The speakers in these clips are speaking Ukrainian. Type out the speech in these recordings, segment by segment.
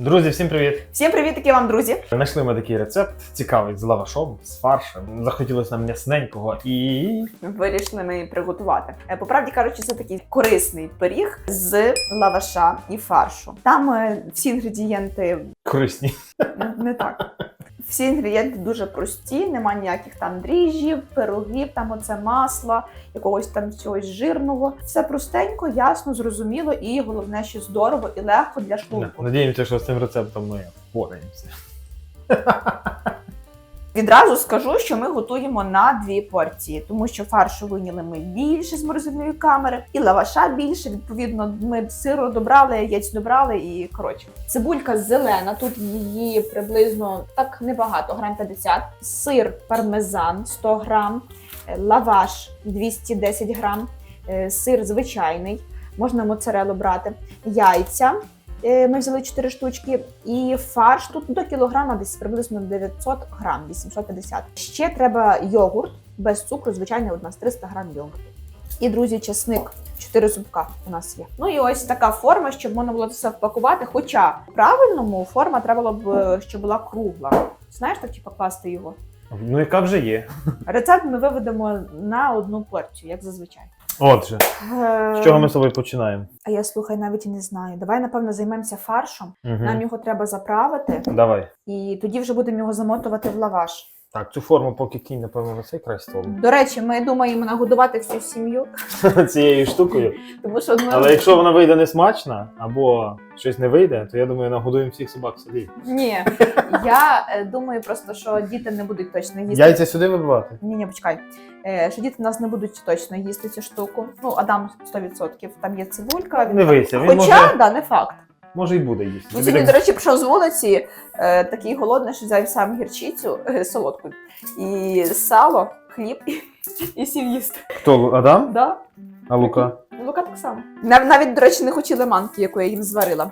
Друзі, всім привіт! Всім привіт, такі вам друзі. Знайшли ми такий рецепт цікавий з лавашом, з фаршем. Захотілося нам м'ясненького і. Вирішили ми приготувати. Е, По правді кажучи, це такий корисний пиріг з лаваша і фаршу. Там е, всі інгредієнти корисні. не так. Всі інгредієнти дуже прості, нема ніяких там дріжджів, пирогів, там оце масла, якогось там чогось жирного. Все простенько, ясно, зрозуміло і головне, що здорово і легко для шлунку. Надіємося, що з цим рецептом ми впораємося. Відразу скажу, що ми готуємо на дві порції, тому що фаршу виняли ми більше з морозильної камери, і лаваша більше. Відповідно, ми сиру добрали, яєць добрали і коротше. Цибулька зелена. Тут її приблизно так небагато, грам 50. Сир пармезан 100 грам, е, лаваш 210 грам, е, сир звичайний. Можна моцарелу брати, яйця. Е, Ми взяли 4 штучки, і фарш тут до кілограма десь приблизно 900 грам, 850. Ще треба йогурт без цукру, звичайно, у нас 300 грам йогурту. І, друзі, чесник. 4 зубка у нас є. Ну і ось така форма, щоб можна було це все впакувати. Хоча правильному форма треба було б, е, щоб була кругла. Знаєш, так типу класти його. Ну, яка вже є. Рецепт ми виведемо на одну порцію, як зазвичай. Отже, з чого ми з тобою починаємо? А я слухай, навіть і не знаю. Давай, напевно, займемося фаршем. Нам Угу. його треба заправити. Давай. І тоді вже будемо його замотувати в лаваш. Так, цю форму поки кінь, напевно, на цей край столу. До речі, ми думаємо нагодувати всю сім'ю, Цією штукою. тому що ми... Але якщо вона вийде не смачна, або щось не вийде, то я думаю, нагодуємо всіх собак собі. ні, я е, думаю просто, що діти не будуть точно їсти. Яйця сюди вибивати. Ні, ні, почекай. Е, що діти в нас не будуть точно їсти цю штуку. Ну, Адам 100%. Там є цибулька. Він... Дивися, він Хоча, може, да, не факт. Може і буде їсти. Ну, сьогодні, до речі, пішов з вулиці, е, такий голодний, що взяв сам гірчицю е, солодку, і сало, хліб і, і сів їсти. Хто Адам? Да? А Лука? Лука так само. Нав- Навіть, до речі, не хотіли манки, яку я їм зварила.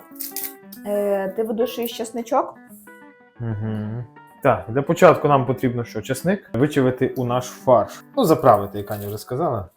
Е, ти видушуєш чесничок. Угу. Так, для початку нам потрібно що? Чесник вичавити у наш фарш. Ну, заправити, як Аня вже сказала.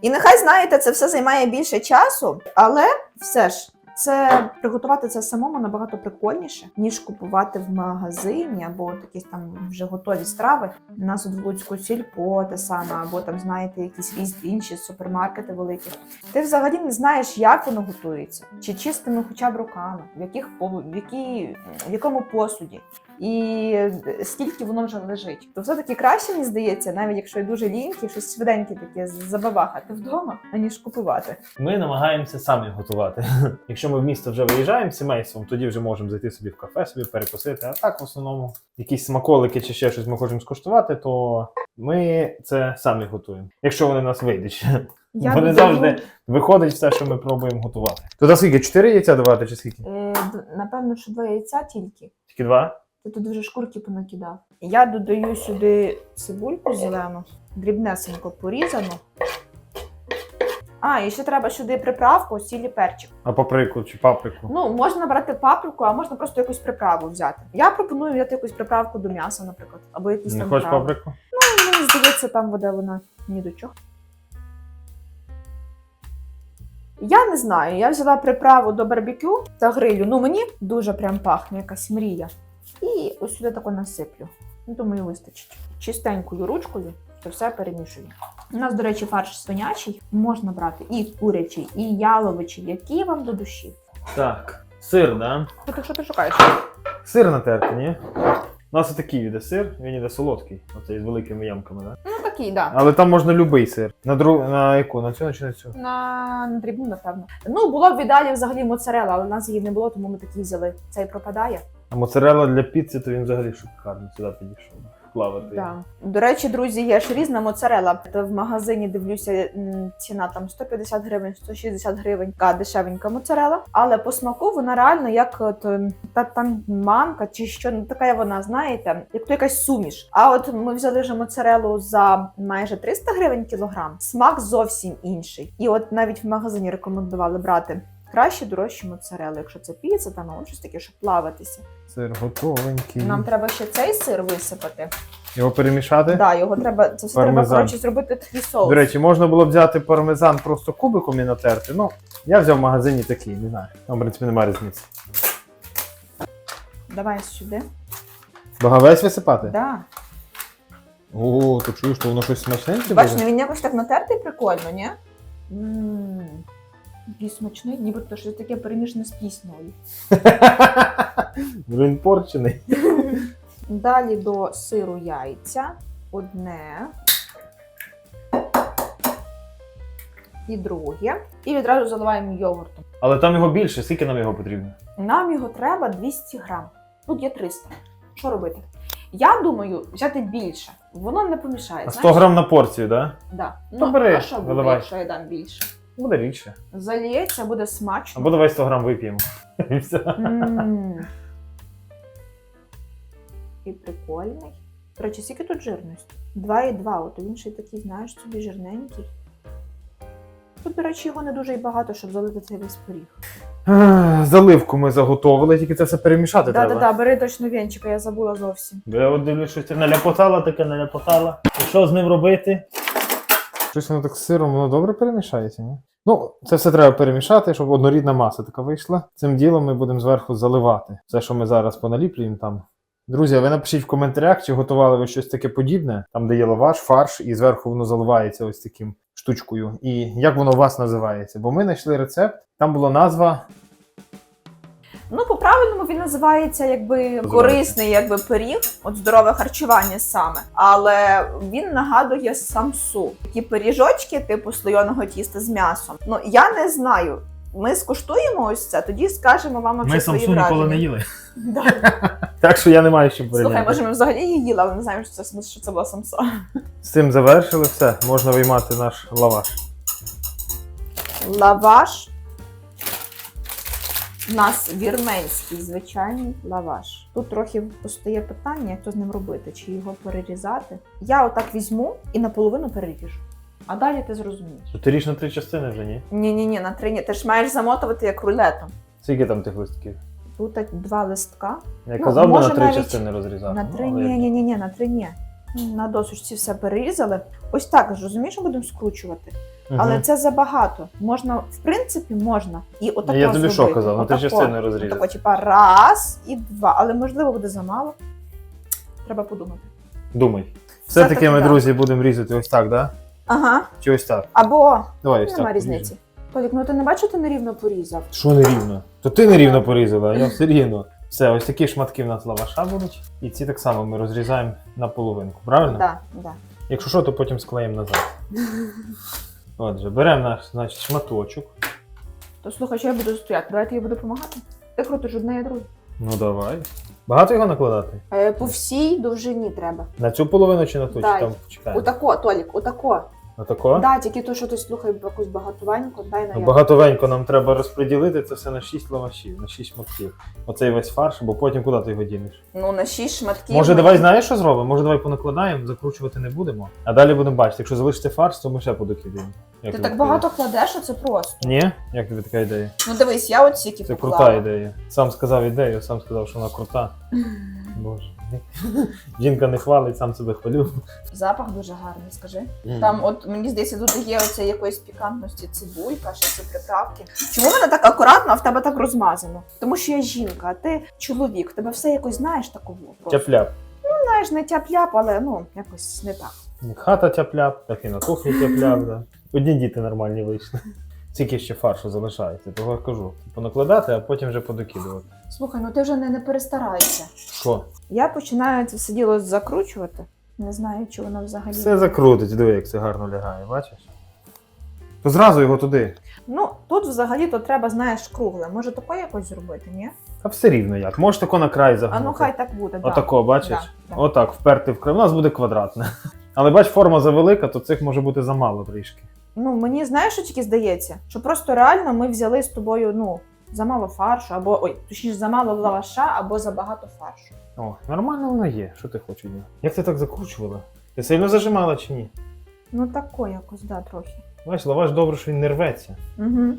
І нехай знаєте, це все займає більше часу, але все ж. Це приготувати це самому набагато прикольніше, ніж купувати в магазині або якісь там вже готові страви. У нас от в Луцьку сільпо те саме, або там знаєте, якісь різні інші супермаркети великі. Ти взагалі не знаєш, як воно готується, чи чистими хоча б руками, в яких в, які, в якому посуді, і скільки воно вже лежить. То все-таки краще, мені здається, навіть якщо я дуже лінькі, щось швиденьке таке забабахати вдома, аніж купувати. Ми намагаємося самі готувати. Якщо ми в місто вже виїжджаємо сімейством, тоді вже можемо зайти собі в кафе, собі перекусити. А так, в основному, якісь смаколики чи ще щось ми хочемо скуштувати, то ми це самі готуємо. Якщо вони нас вийдуть. Я Бо не завжди виходить все, що ми пробуємо готувати. Туди скільки? Чотири яйця давати чи скільки? е, напевно, що два яйця тільки. Тільки два? Ти тут вже шкурки понакидав. Я додаю сюди цибульку зелену, дрібнесенько порізану. А, і ще треба сюди приправку, сілі перчик. А паприку чи паприку? Ну, можна брати паприку, а можна просто якусь приправу взяти. Я пропоную взяти якусь приправку до м'яса, наприклад, або якісь Не там хочеш паприку? Ну, мені здається, там буде вона ні до чого. Я не знаю, я взяла приправу до барбекю та грилю. Ну мені дуже прям пахне якась мрія. І ось сюди тако насиплю. Ну, думаю, вистачить. Чистенькою ручкою це все перемішую. У нас, до речі, фарш свинячий можна брати і курячий, і яловичий, які вам до душі. Так. Сир, да? Ну, так що ти шукаєш? Сир натерти, ні? У нас отакий іде сир, він іде солодкий, оцей з великими ямками, да? Ну такий, да. Але там можна любий сир. На друг... на яку? На цю чи на цю? На, на дрібну, напевно. Ну, було б в ідеалі взагалі моцарела, але в нас її не було, тому ми такий взяли. Цей пропадає. А моцарелла для піци, то він взагалі шикарно сюди підійшов. Плавати. Да. До речі, друзі, є ж різна моцарела. В магазині дивлюся, ціна там 150 гривень, 160 гривень, така дешевенька моцарела. Але по смаку вона реально як от, ем, та там манка чи що, ну така вона, знаєте, як то якась суміш. А от ми взяли вже моцарелу за майже 300 гривень кілограм. Смак зовсім інший. І от навіть в магазині рекомендували брати. Краще дорожче моцарелу, якщо це піца, там щось таке, щоб плаватися. Сир готовенький. Нам треба ще цей сир висипати. Його перемішати. Да, його треба це все Пармезан. треба коротше зробити такий соус. До речі, можна було б взяти пармезан просто кубиком і натерти. Ну, я взяв в магазині такий, не знаю. Там, в принципі, немає різниці. Давай сюди. Багавець висипати? Да. О, то чуєш, то воно щось смачненьке Бачиш, буде? ну він якось так натертий прикольно, ні? Ммм. Який смачний, ніби то щось таке перемішане з піснею. Він порчений. Далі до сиру яйця. Одне. І друге. І відразу заливаємо йогуртом. Але там його більше, скільки нам його потрібно? Нам його треба 200 грам. Тут є 300. Що робити? Я думаю, взяти більше. Воно не помішає. А 100 грам на порцію, так? Да. То Ну, бери, а що буде, виливай. якщо я дам більше? Буде більше. Заліється, буде смачно. Або давай 100 грам вип'ємо. І все. М. І прикольний. До речі, скільки тут жирності? 2,2. От він ще й такий, знаєш, собі жирненький. Тут, до речі, його не дуже і багато, щоб залити цей весь пиріг. Ех, Заливку ми заготовили, тільки це все перемішати Так, треба. так, так, бери точно венчика, я забула зовсім. Бо Я от дивлюсь, що ти наляпотала, таке наляпотала. І що з ним робити? Щось воно так з сиром, воно добре перемішається, ні? Ну, це все треба перемішати, щоб однорідна маса така вийшла. Цим ділом ми будемо зверху заливати. Все, що ми зараз поналіплюємо там. Друзі, ви напишіть в коментарях, чи готували ви щось таке подібне, там де є лаваш, фарш, і зверху воно заливається ось таким штучкою. І як воно у вас називається? Бо ми знайшли рецепт, там була назва Ну, по-правильному він називається якби корисний якби пиріг, от здорове харчування саме. Але він нагадує самсу. Такі пиріжочки, типу слойоного тіста з м'ясом. Ну я не знаю. Ми скуштуємо ось це, тоді скажемо вам вже свої враження. їли. Так що я не маю чим Слухай, порівняти. може, ми взагалі її їли, але не знаємо, що це, що це була самса. З цим завершили все. Можна виймати наш лаваш. Лаваш. У нас вірменський звичайний лаваш. Тут трохи постає питання, як то з ним робити, чи його перерізати. Я отак візьму і наполовину переріжу. А далі ти зрозумієш. То ти ріж на три частини вже, ні? Ні, ні, ні, на три ні. Ти ж маєш замотувати як рулетом. Скільки там тих листків? Тут два листка. Я Ну, казав би на три навіть частини розрізати. На ну, три ні, ні, ні, ні, на три ні. На досочці все перерізали. Ось так ж розумієш, будемо скручувати. Мгм. Але це забагато. Можна, в принципі, можна. І отако Я тобі що казав? На три Отако. частини розрізати. Отако, типа раз і два. Але можливо буде замало. Треба подумати. Думай. Все-таки ми, да. друзі, будемо різати ось так, да? Ага. Чи ось так? Або Давай ось нема так. різниці. Толік, ну ти не бачиш, ти нерівно порізав. Що не рівно? То ти не рівно порізала, а я все рівно. Все, ось такі шматки в нас лаваша будуть. І ці так само ми розрізаємо на половинку, правильно? Да, да. Якщо що, то потім склеїмо назад. Отже, беремо наш значить, шматочок. То слухай, що я буду стояти? Давайте я буду допомагати. Ти крутиш одне я друге. Ну давай. Багато його накладати? Е, по всій довжині треба. На цю половину чи на ту? Чи там чекаємо? Отако, Толік, отако. Отако? Да, тільки то, що ти слухай якусь багатуваньку, дай на Ну, багатовенько нам треба розподілити це все на 6 лавашів, на 6 шматків. Оцей весь фарш, бо потім куди ти його дінеш? Ну, на шість шматків. Може, ми- давай знаєш, що зробимо? Може, давай понакладаємо, закручувати не будемо. А далі будемо бачити. Якщо залишити фарш, то ми ще подокидаємо. Як Ти так така багато кладеш, а це просто. Ні? Як тобі така ідея? Ну дивись, я от стільки Це поклала. крута ідея. Сам сказав ідею, сам сказав, що вона крута. Боже. Жінка не хвалить, сам себе хвалю. Запах дуже гарний, скажи. Там, от мені здається, тут є оце якоїсь пікантності цибулька, ще ці приправки. Чому мене так акуратно, а в тебе так розмазано? Тому що я жінка, а ти чоловік, тебе все якось знаєш такого. Тяп-ляп. Знаєш, не тяп-ляп, але ну якось не так. Хата тяп-ляп, так і на кухні тяп-ляп. Да. Одні діти нормальні вийшли. Скільки ще фаршу залишається, того я кажу. Понакладати, а потім вже подокидувати. Слухай, ну ти вже не, не перестарайся. Що? Я починаю це все діло закручувати. Не знаю, чи воно взагалі. Все закрутить, диви, як це гарно лягає, бачиш? То зразу його туди. Ну, тут взагалі-то треба, знаєш, кругле. Може тако якось зробити, ні? А все рівно як. Можеш тако на край А ну хай так буде. да. Отако, бачиш? Да, да. Отак, вперти в край. У нас буде квадратне. Але бач, форма завелика, то цих може бути замало трішки. Ну, мені знаєш, що тільки здається, що просто реально ми взяли з тобою, ну, замало фаршу, або ой, точніше, замало лаваша, або забагато фаршу. О, нормально воно є. Що ти хочеш? Як ти так закручувала? Ти сильно зажимала чи ні? Ну тако якось, да, трохи. Бач, лаваш добре, що він не рветься. Угу.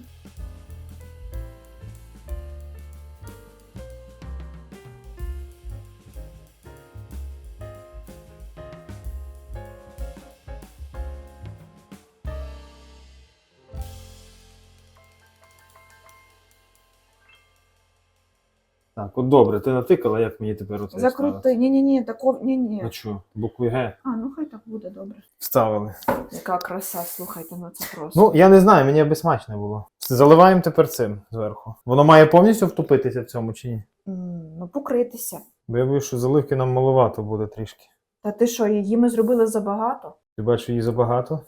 Так, от добре, ти натикала, як мені тепер оце? Закрути. Ні-ні-ні, такого. Ні-ні. Ну що, букви Г А, ну хай так буде добре. вставили. Яка краса, слухайте, ну це просто. Ну, я не знаю, мені аби смачно було. Заливаємо тепер цим зверху. Воно має повністю втопитися в цьому чи ні? М, ну покритися. Бо я боюсь, що заливки нам маловато буде трішки. Та ти що, її ми зробили забагато? Ти бачиш її забагато?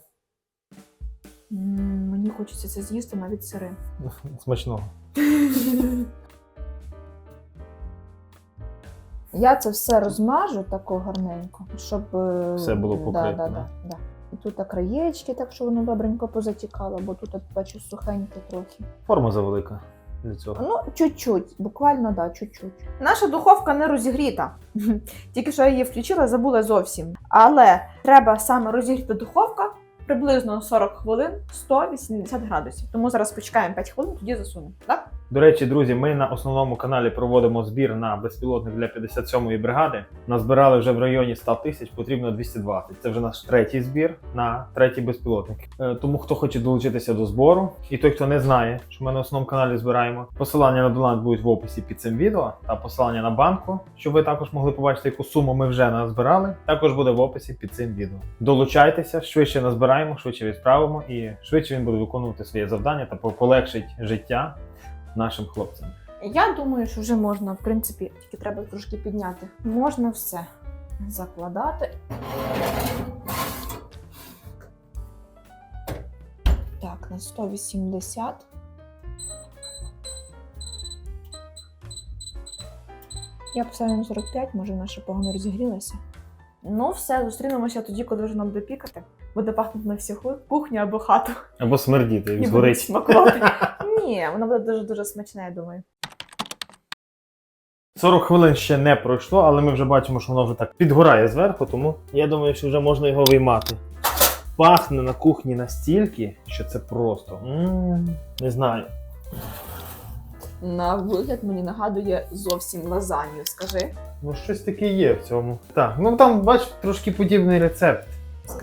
М, Мені хочеться це з'їсти навіть сирим. Смачного. Я це все розмажу тако гарненько, щоб е, Все було покрито, Да, да? да, да. І тут краєчки, так що воно добренько позатікало, бо тут от бачу сухеньке трохи. Форма завелика для цього. Ну, чуть-чуть, буквально да, чуть-чуть. Наша духовка не розігріта. Тільки що я її включила, забула зовсім. Але треба саме розігріта духовка приблизно 40 хвилин 180 градусів. Тому зараз почекаємо 5 хвилин, тоді засунемо. Так? До речі, друзі, ми на основному каналі проводимо збір на безпілотник для 57-ї бригади. Назбирали вже в районі 100 тисяч, потрібно 220. Це вже наш третій збір на третій безпілотник. Е, Тому хто хоче долучитися до збору, і той, хто не знає, що ми на основному каналі збираємо, посилання на донат будуть в описі під цим відео та посилання на банку, щоб ви також могли побачити, яку суму ми вже назбирали. Також буде в описі під цим відео. Долучайтеся, швидше назбираємо, швидше відправимо і швидше він буде виконувати своє завдання та полегшить життя нашим хлопцям. Я думаю, що вже можна, в принципі, тільки треба трошки підняти. Можна все закладати. Так, на 180. Я поставлю 45, може вона ще погано розігрілася. Ну, все, зустрінемося тоді, коли вже нам буде пікати. Буде пахнути на всю кухню або хату. Або смердіти, як І буде згорить. смакувати. Ні, воно буде дуже-дуже смачне, я думаю. 40 хвилин ще не пройшло, але ми вже бачимо, що воно вже так підгорає зверху, тому я думаю, що вже можна його виймати. Пахне на кухні настільки, що це просто. м не знаю. На вигляд мені нагадує зовсім лазанью, скажи. Ну, щось таке є в цьому. Так, ну там, бач, трошки подібний рецепт.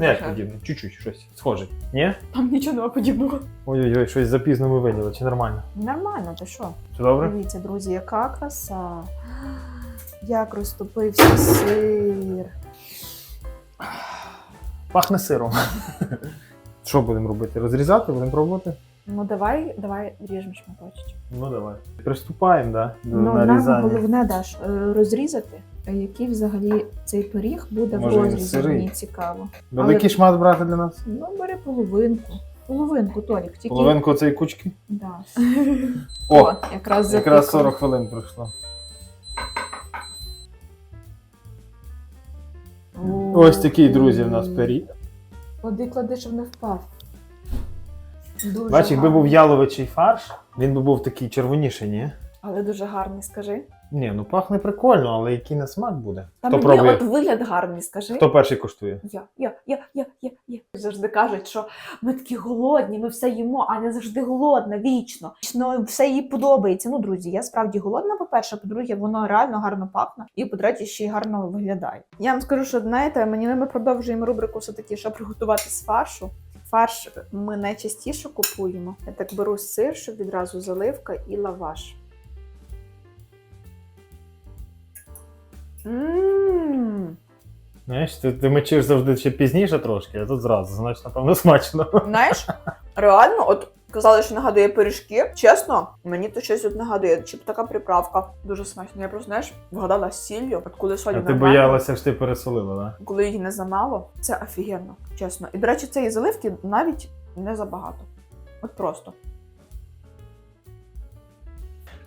Як подібний, чуть-чуть щось схоже. Ні? Там нічого нема подібного. Ой-ой-ой, щось запізно ми виняли, чи нормально? Нормально, ти що? Все добре? Дивіться, друзі, яка краса. Як розтопився сир. Пахне сиром. Що будемо робити? Розрізати? Будемо пробувати? Ну давай, давай ріжемо шматочок. Ну давай. Приступаємо, да, до Ну, нам нарізання. головне Даш, е, розрізати, який взагалі цей пиріг буде Може, в він розрізі. сирий? Мені цікаво. Великий Але- шмат брати для нас? Ну, бери половинку. Половинку, Толік, тільки. Половинку цієї кучки? Да. О, якраз якраз запікано. 40 хвилин пройшло. Ось такий, друзі, в нас пиріг. Клади, клади, щоб не впав. Дуже Бач, якби був яловичий фарш, він би був такий червоніший, ні? Але дуже гарний, скажи. Ні, ну пахне прикольно, але який на смак буде? Та Хто мені пробує? от вигляд гарний, скажи. Хто перший коштує? Я, я, я, я, я, я. Завжди кажуть, що ми такі голодні, ми все їмо, а не завжди голодна, вічно. Вічно все їй подобається. Ну, друзі, я справді голодна, по-перше, по-друге, воно реально гарно пахне, і по-третє, ще й гарно виглядає. Я вам скажу, що знаєте, мені ми продовжуємо рубрику все таки, що приготувати з фаршу. Фарш ми найчастіше купуємо. Я так беру сир, щоб відразу заливка і лаваш. Мм. Знаєш, ти, ти мечиш завжди ще пізніше трошки, а тут зразу, значить, напевно, смачно. Знаєш, реально, от казали, що нагадує пиріжки. Чесно, мені то щось от нагадує. Чи така приправка дуже смачна. Я просто знаєш, вгадала з сіллю, от коли солі А ти нормально, боялася, що ти пересолила, так? коли її не замало. Це офігенно, чесно. І до речі, цієї заливки навіть не забагато. От просто.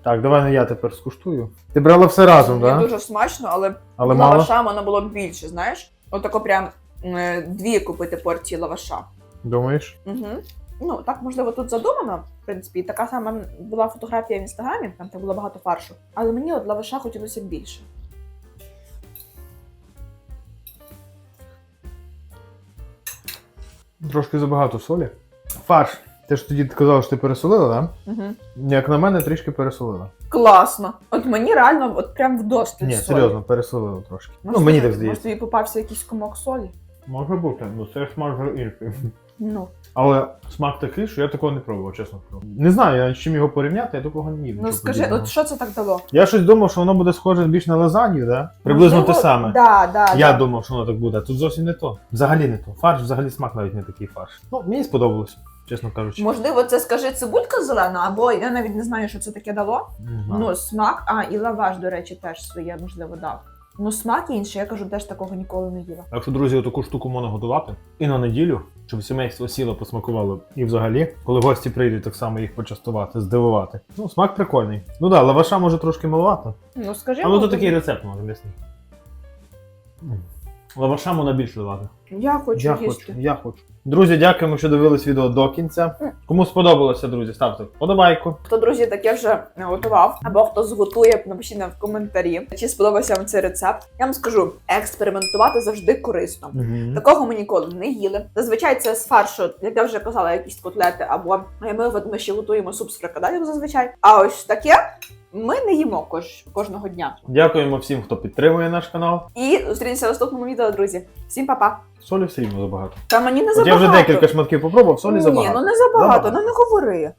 Так, давай ну я тепер скуштую. Ти брала все разом, так? Да? дуже смачно, але, Але мало? лаваша воно було більше, знаєш? Отако прям е, дві купити порції лаваша. Думаєш? Угу. Ну, так можливо тут задумано, в принципі, і така сама була фотографія в інстаграмі, там де було багато фаршу. Але мені от лаваша хотілося б більше. Трошки забагато солі. Фарш. Ти ж тоді казала, що ти пересолила, так? Угу. Як на мене, трішки пересолила. Класно. От мені реально от прям вдосталь Ні, солі. серйозно, пересолила трошки. Може, ну, мені так здається. Може, тобі попався якийсь комок солі? Може бути, ну це смак вже інший. Ну, Але смак такий, що я такого не пробував, чесно кажу. Не знаю, я з чим його порівняти, я такого не їв. ну скажи, подібного. от що це так дало? Я щось думав, що воно буде схоже більш на лазанью, да? Приблизно Можливо, те саме. Да, да, Я да. думав, що воно так буде, а тут зовсім не то. Взагалі не то. Фарш, взагалі смак навіть не такий фарш. Ну, мені сподобалось, чесно кажучи. Можливо, це скажи цибулька зелена, або я навіть не знаю, що це таке дало. Не знаю. Ну, смак, а і лаваш, до речі, теж своє, можливо, дав. Ну, смак інший, я кажу, теж такого ніколи не їла. Якщо, друзі, таку штуку можна готувати і на неділю, щоб сімейство сіло, посмакувало. І взагалі, коли гості прийдуть, так само їх почастувати, здивувати. Ну, смак прикольний. Ну так, да, лаваша може трошки маловато. Ну, скажи, Але ну, тут такий рецепт може м'ясний. Лаваша можна більше додати. я хочу Я їсти. хочу, я хочу. Друзі, дякуємо, що дивились відео до кінця. Кому сподобалося, друзі, ставте вподобайку. Хто, друзі, таке вже не готував, або хто зготує, напишіть нам в коментарі, чи сподобався вам цей рецепт. Я вам скажу, експериментувати завжди корисно. Такого ми ніколи не їли. Зазвичай це з фаршу, як я вже казала, якісь котлети, або ми, ми ще готуємо суп з фрикадалів зазвичай. А ось таке ми не їмо кож, кожного дня. Дякуємо всім, хто підтримує наш канал. І зустрінемося в наступному відео, друзі. Всім па-па. Солі все рівно забагато. Та мені не От я вже декілька шматків попробував, солі Ні, забагато. ну не забагато, Забагато. ну не говори.